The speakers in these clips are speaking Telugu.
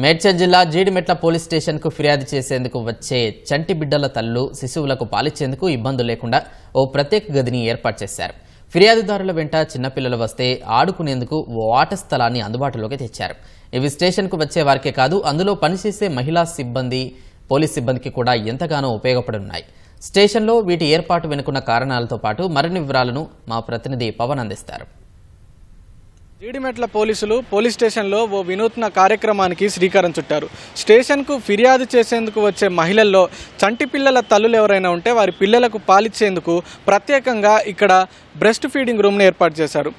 మేడ్చల్ జిల్లా జీడిమెట్ల పోలీస్ స్టేషన్కు ఫిర్యాదు చేసేందుకు వచ్చే చంటి బిడ్డల తల్లు శిశువులకు పాలిచ్చేందుకు ఇబ్బందులు లేకుండా ఓ ప్రత్యేక గదిని ఏర్పాటు చేశారు. ఫిర్యాదుదారుల వెంట చిన్నపిల్లలు వస్తే ఆడుకునేందుకు ఓ ఆట స్థలాన్ని అందుబాటులోకి తెచ్చారు. ఇవి స్టేషన్కు వచ్చే వారికే కాదు అందులో పనిచేసే మహిళా సిబ్బంది పోలీస్ సిబ్బందికి కూడా ఎంతగానో ఉపయోగపడున్నాయి. స్టేషన్లో వీటి ఏర్పాటు వెనుకున్న కారణాలతో పాటు మరిన్ని వివరాలను మా ప్రతినిధి పవన్ అందిస్తారు. జీడిమెట్ల పోలీసులు పోలీస్ స్టేషన్లో ఓ వినూత్న కార్యక్రమానికి శ్రీకారం చుట్టారు. స్టేషన్కు ఫిర్యాదు చేసేందుకు వచ్చే మహిళల్లో చంటి పిల్లల తల్లులు ఎవరైనా ఉంటే వారి పిల్లలకు పాలిచ్చేందుకు ప్రత్యేకంగా ఇక్కడ బ్రెస్ట్ ఫీడింగ్ రూమ్ను ఏర్పాటు చేశారు.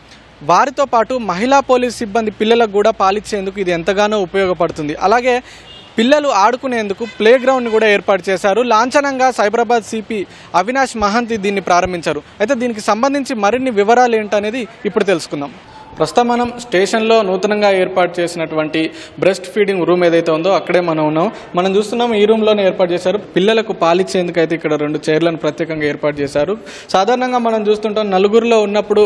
వారితో పాటు మహిళా పోలీస్ సిబ్బంది పిల్లలకు కూడా పాలిచ్చేందుకు ఇది ఎంతగానో ఉపయోగపడుతుంది. అలాగే పిల్లలు ఆడుకునేందుకు ప్లే గ్రౌండ్ని కూడా ఏర్పాటు చేశారు. లాంఛనంగా సైబరాబాద్ సిపి అవినాష్ మహంతి దీన్ని ప్రారంభించారు. అయితే దీనికి సంబంధించి మరిన్ని వివరాలు ఏంటనేది ఇప్పుడు తెలుసుకుందాం. ప్రస్తుతం మనం స్టేషన్లో నూతనంగా ఏర్పాటు చేసినటువంటి బ్రెస్ట్ ఫీడింగ్ రూమ్ ఏదైతే ఉందో అక్కడే మనం ఉన్నాం. మనం చూస్తున్నాం ఈ రూమ్లోనే ఏర్పాటు చేశారు. పిల్లలకు పాలిచ్చేందుకు అయితే ఇక్కడ రెండు చైర్లను ప్రత్యేకంగా ఏర్పాటు చేశారు. సాధారణంగా మనం చూస్తుంటాం నలుగురిలో ఉన్నప్పుడు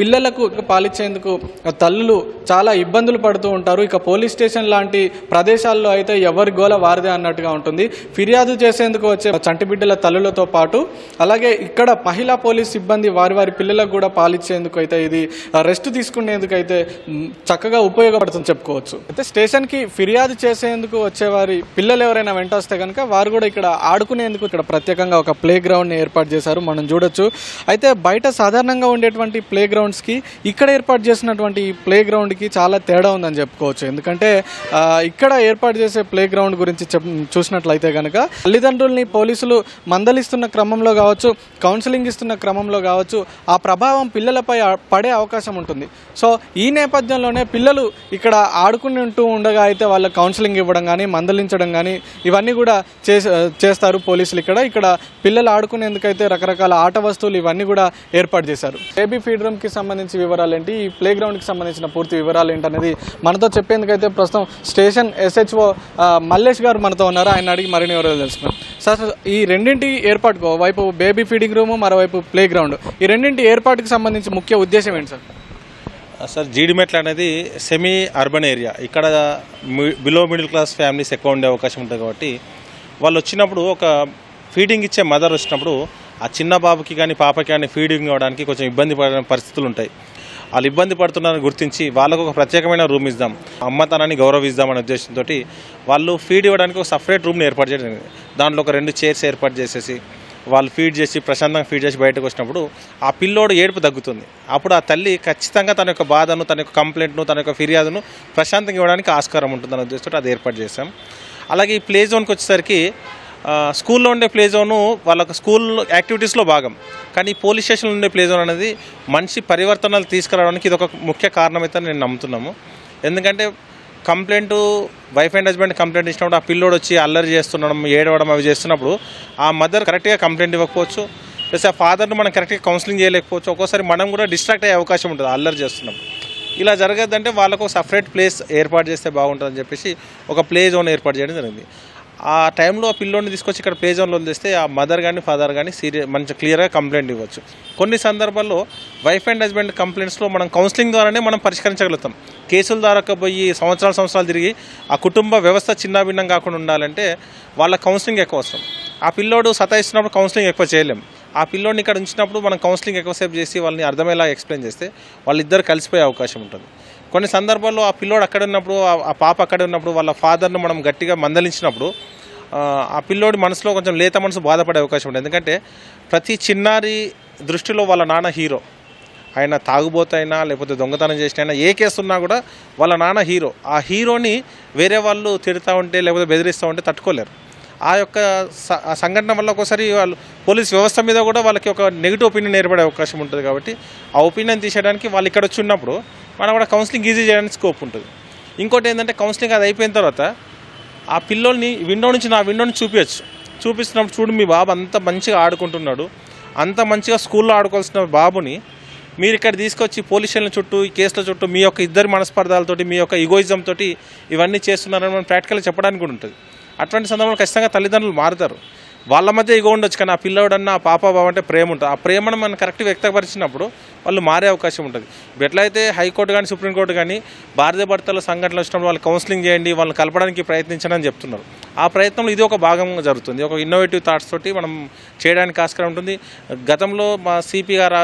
పిల్లలకు పాలిచ్చేందుకు తల్లులు చాలా ఇబ్బందులు పడుతూ ఉంటారు. ఇక పోలీస్ స్టేషన్ లాంటి ప్రదేశాల్లో అయితే ఎవరి గోల వారిదే అన్నట్టుగా ఉంటుంది. ఫిర్యాదు చేసేందుకు వచ్చే చంటి బిడ్డల తల్లులతో పాటు అలాగే ఇక్కడ మహిళా పోలీస్ సిబ్బంది వారి వారి పిల్లలకు కూడా పాలిచ్చేందుకు అయితే ఇది రెస్ట్ తీసుకునేందుకు అయితే చక్కగా ఉపయోగపడుతుంది చెప్పుకోవచ్చు. అయితే స్టేషన్కి ఫిర్యాదు చేసేందుకు వచ్చేవారి పిల్లలు ఎవరైనా వెంట వస్తే కనుక వారు కూడా ఇక్కడ ఆడుకునేందుకు ఇక్కడ ప్రత్యేకంగా ఒక ప్లే గ్రౌండ్ని ఏర్పాటు చేశారు. మనం చూడొచ్చు. అయితే బయట సాధారణంగా ఉండేటువంటి ప్లే గ్రౌండ్స్కి ఇక్కడ ఏర్పాటు చేసినటువంటి ఈ ప్లే గ్రౌండ్కి చాలా తేడా ఉందని చెప్పుకోవచ్చు. ఎందుకంటే ఇక్కడ ఏర్పాటు చేసే ప్లే గ్రౌండ్ గురించి చెప్ చూసినట్లయితే కనుక తల్లిదండ్రుల్ని పోలీసులు మందలిస్తున్న క్రమంలో కావచ్చు కౌన్సిలింగ్ ఇస్తున్న క్రమంలో కావచ్చు ఆ ప్రభావం పిల్లలపై పడే అవకాశం ఉంటుంది. సో ఈ నేపథ్యంలోనే పిల్లలు ఇక్కడ ఆడుకుని ఉంటూ ఉండగా అయితే వాళ్ళ కౌన్సిలింగ్ ఇవ్వడం కానీ మందలించడం కానీ ఇవన్నీ కూడా చే చేస్తారు పోలీసులు ఇక్కడ. ఇక్కడ పిల్లలు ఆడుకునేందుకైతే రకరకాల ఆట వస్తువులు ఇవన్నీ కూడా ఏర్పాటు చేశారు. బేబీ ఫీడ్ రూమ్కి సంబంధించి వివరాలు ఏంటి ఈ ప్లే గ్రౌండ్కి సంబంధించిన పూర్తి వివరాలు ఏంటనేది మనతో చెప్పేందుకైతే ప్రస్తుతం స్టేషన్ ఎస్హెచ్ఓ మల్లేష్ గారు మనతో ఉన్నారు. ఆయన అడిగి మరిన్ని వివరాలు తెలుసుకున్నాం సార్ ఈ రెండింటి ఏర్పాటుకు వైపు బేబీ ఫీడింగ్ రూమ్ మరోవైపు ప్లే గ్రౌండ్ ఈ రెండింటి ఏర్పాటుకి సంబంధించి ముఖ్య ఉద్దేశం ఏంటి సార్? సార్ జీడిమెట్ల అనేది సెమీ అర్బన్ ఏరియా ఇక్కడ మి- బిలో మిడిల్ క్లాస్ ఫ్యామిలీస్ ఎక్కువ ఉండే అవకాశం ఉంటుంది కాబట్టి వాళ్ళు వచ్చినప్పుడు ఒక ఫీడింగ్ ఇచ్చే మదర్ వచ్చినప్పుడు ఆ చిన్న బాబుకి కానీ పాపకి కానీ ఫీడింగ్ ఇవ్వడానికి కొంచెం ఇబ్బంది పడే పరిస్థితులు ఉంటాయి. వాళ్ళు ఇబ్బంది పడుతున్నారని గుర్తించి వాళ్ళకు ఒక ప్రత్యేకమైన రూమ్ ఇద్దాం. అమ్మతనాన్ని గౌరవిద్దాం అనే ఉద్దేశంతో వాళ్ళు ఫీడ్ ఇవ్వడానికి ఒక సపరేట్ రూమ్ని ఏర్పాటు చేయడం దాంట్లో ఒక రెండు చైర్స్ ఏర్పాటు చేసేసి వాళ్ళు ఫీడ్ చేసి ప్రశాంతంగా ఫీడ్ చేసి బయటకు వచ్చినప్పుడు ఆ పిల్లోడు ఏడుపు తగ్గుతుంది. అప్పుడు ఆ తల్లి ఖచ్చితంగా తన యొక్క బాధను తన యొక్క కంప్లైంట్ను తన యొక్క ఫిర్యాదును ప్రశాంతంగా ఇవ్వడానికి ఆస్కారం ఉంటుందన్న ఉద్దేశంతో అది ఏర్పాటు చేశాం. అలాగే ఈ ప్లే జోన్కి వచ్చేసరికి స్కూల్లో ఉండే ప్లే జోను వాళ్ళకు స్కూల్ యాక్టివిటీస్లో భాగం. కానీ పోలీస్ స్టేషన్లో ఉండే ప్లే జోన్ అనేది మనిషి పరివర్తనలు తీసుకురావడానికి ఇది ఒక ముఖ్య కారణమైతే నేను నమ్ముతున్నాము. ఎందుకంటే complaint wife and husband complaint ఇచ్చినప్పుడు ఆ పిల్లోడు వచ్చి అల్లరి చేస్తుండడం ఏడవడం అవి చేస్తున్నప్పుడు ఆ మదర్ కరెక్ట్గా కంప్లైంట్ ఇవ్వకపోవచ్చు. ప్లస్ ఆ ఫాదర్ను మనం కరెక్ట్గా కౌన్సిలింగ్ చేయలేకపోవచ్చు. ఒక్కోసారి మనం కూడా డిస్ట్రాక్ట్ అయ్యే అవకాశం ఉంటుంది అల్లరి చేస్తున్నప్పుడు. ఇలా జరగద్దంటే వాళ్ళకు సపరేట్ ప్లేస్ ఏర్పాటు చేస్తే బాగుంటుందని చెప్పేసి ఒక ప్లే జోన్ ఏర్పాటు చేయడం జరిగింది. ఆ టైంలో ఆ పిల్లోని తీసుకొచ్చి ఇక్కడ ప్లే జోన్లో వదిలేస్తే ఆ మదర్ కానీ ఫాదర్ కానీ సీరియస్ మంచి క్లియర్గా కంప్లైంట్ ఇవ్వచ్చు. కొన్ని సందర్భాల్లో వైఫ్ అండ్ హస్బెండ్ కంప్లైంట్స్లో మనం కౌన్సిలింగ్ ద్వారానే మనం పరిష్కరించగలుగుతాం. కేసుల ద్వారా పోయి సంవత్సరాల సంవత్సరాలు తిరిగి ఆ కుటుంబ వ్యవస్థ చిన్నాభిన్నం కాకుండా ఉండాలంటే వాళ్ళ కౌన్సిలింగ్ ఎక్కువ అవసరం. ఆ పిల్లోడు సతాయిస్తున్నప్పుడు కౌన్సిలింగ్ ఎక్కువ చేయలేం. ఆ పిల్లోడిని ఇక్కడ ఉంచినప్పుడు మనం కౌన్సిలింగ్ ఎక్కువసేపు చేసి వాళ్ళని అర్థమయ్యేలా ఎక్స్ప్లెయిన్ చేస్తే వాళ్ళిద్దరు కలిసిపోయే అవకాశం ఉంటుంది. కొన్ని సందర్భాల్లో ఆ పిల్లోడు అక్కడ ఉన్నప్పుడు ఆ- పాప అక్కడ ఉన్నప్పుడు వాళ్ళ ఫాదర్ను మనం గట్టిగా మందలించినప్పుడు ఆ, పిల్లోడి మనసులో కొంచెం లేత మనసు బాధపడే అవకాశం ఉంటుంది ఎందుకంటే ప్రతి చిన్నారి దృష్టిలో వాళ్ళ నాన్న హీరో. ఆయన తాగుబోతైనా లేకపోతే దొంగతనం చేసినైనా ఏ కేసు ఉన్నా కూడా వాళ్ళ నాన్న హీరో. ఆ హీరోని వేరే వాళ్ళు తిడతా ఉంటే లేకపోతే బెదిరిస్తూ ఉంటే తట్టుకోలేరు. ఆ యొక్క స- సంఘటన వల్ల ఒకసారి వాళ్ళు పోలీస్ వ్యవస్థ మీద కూడా వాళ్ళకి ఒక నెగిటివ్ ఒపీనియన్ ఏర్పడే అవకాశం ఉంటుంది కాబట్టి ఆ ఒపీనియన్ తీసేయడానికి వాళ్ళు ఇక్కడ వచ్చి ఉన్నప్పుడు మనం కూడా కౌన్సిలింగ్ ఈజీ చేయడానికి స్కోప్ ఉంటుంది. ఇంకోటి ఏంటంటే కౌన్సిలింగ్ అది అయిపోయిన తర్వాత ఆ పిల్లోని విండో నుంచి నా విండోని చూపించచ్చు చూపిస్తున్నప్పుడు చూడు మీ బాబు అంత మంచిగా ఆడుకుంటున్నాడు. అంత మంచిగా స్కూల్లో ఆడుకోవాల్సిన బాబుని మీరు ఇక్కడ తీసుకొచ్చి పోలీస్ స్టేషన్ల చుట్టూ ఈ కేసుల చుట్టూ మీ యొక్క ఇద్దరి మనస్పర్ధాలతోటి మీ యొక్క ఇగోయిజం తోటి ఇవన్నీ చేస్తున్నారని మనం ప్రాక్టికల్గా చెప్పడానికి కూడా ఉంటుంది. అటువంటి సందర్భంలో ఖచ్చితంగా తల్లిదండ్రులు మారుతారు. వాళ్ళ మధ్య ఇగో ఉండొచ్చు కానీ ఆ పిల్లవాడన్న ఆ పాప బావ అంటే ప్రేమ ఉంటుంది. ఆ ప్రేమను మనం కరెక్ట్ వ్యక్తపరిచినప్పుడు వాళ్ళు మారే అవకాశం ఉంటుంది. ఇప్పుడు ఎట్లయితే హైకోర్టు కానీ సుప్రీంకోర్టు కానీ భారతీయ భర్తల సంఘటనలు వచ్చినప్పుడు వాళ్ళు కౌన్సిలింగ్ చేయండి వాళ్ళని కలపడానికి ప్రయత్నించండి అని చెప్తున్నారు. ఆ ప్రయత్నంలో ఇది ఒక భాగంగా జరుగుతుంది. ఒక ఇన్నోవేటివ్ థాట్స్ తోటి మనం చేయడానికి ఆస్కారం ఉంటుంది. గతంలో మా సిపి గారు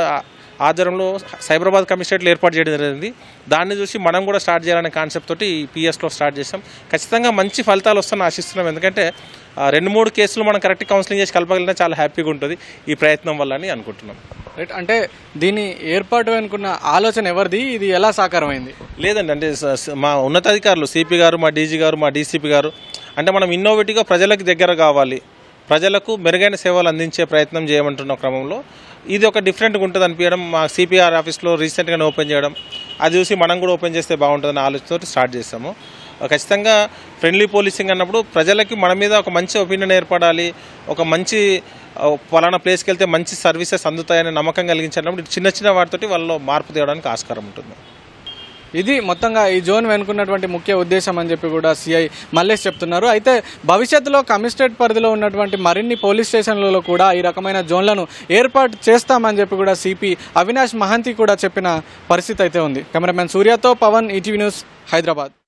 ఆధ్వర్యంలో సైబరాబాద్ కమిషనరేట్లు ఏర్పాటు చేయడం జరిగింది. దాన్ని చూసి మనం కూడా స్టార్ట్ చేయాలనే కాన్సెప్ట్ తోటి ఈ పిఎస్లో స్టార్ట్ చేసాం ఖచ్చితంగా మంచి ఫలితాలు వస్తాయని ఆశిస్తున్నాం. ఎందుకంటే రెండు మూడు కేసులు మనం కరెక్ట్ కౌన్సిలింగ్ చేసి కలపగలిగినా చాలా హ్యాపీగా ఉంటుంది ఈ ప్రయత్నం వల్ల అని అనుకుంటున్నాం. రైట్ అంటే దీని ఏర్పాటు అనుకున్న ఆలోచన ఎవరిది? ఇది ఎలా సాకారమైంది? లేదండి అంటే మా ఉన్నతాధికారులు సిపి గారు మా డీజీ గారు మా డీసీపీ గారు అంటే మనం ఇన్నోవేటివ్గా ప్రజలకు దగ్గర కావాలి. ప్రజలకు మెరుగైన సేవలు అందించే ప్రయత్నం చేయమంటున్న క్రమంలో ఇది ఒక డిఫరెంట్గా ఉంటుంది అనిపించడం మా సిపిఆర్ ఆఫీస్లో రీసెంట్గానే ఓపెన్ చేయడం అది చూసి మనం కూడా ఓపెన్ చేస్తే బాగుంటుందని ఆలోచనతో స్టార్ట్ చేస్తాము ఖచ్చితంగా ఫ్రెండ్లీ పోలీసింగ్ అన్నప్పుడు ప్రజలకి మన మీద ఒక మంచి ఒపీనియన్ ఏర్పడాలి ఒక మంచి ఆ, పలానా ప్లేస్కి వెళ్తే మంచి సర్వీసెస్ అందుతాయనే నమ్మకం కలిగించినప్పుడు చిన్న చిన్న వాటితోటి వాళ్ళలో మార్పు తేవడానికి ఆస్కారం ఉంటుంది. ఇది మొత్తంగా ఈ జోన్ వెనుకున్నటువంటి ముఖ్య ఉద్దేశం అని చెప్పి కూడా సిఐ మల్లేష్ చెప్తున్నారు. అయితే భవిష్యత్తులో కమిషనరేట్ పరిధిలో ఉన్నటువంటి మరిన్ని పోలీస్ స్టేషన్లలో కూడా ఈ రకమైన జోన్లను ఏర్పాటు చేస్తామని చెప్పి కూడా సిపి అవినాష్ మహంతి కూడా చెప్పిన పరిస్థితి అయితే ఉంది. కెమెరామెన్ సూర్యతో పవన్ ఈటీవీ న్యూస్ హైదరాబాద్.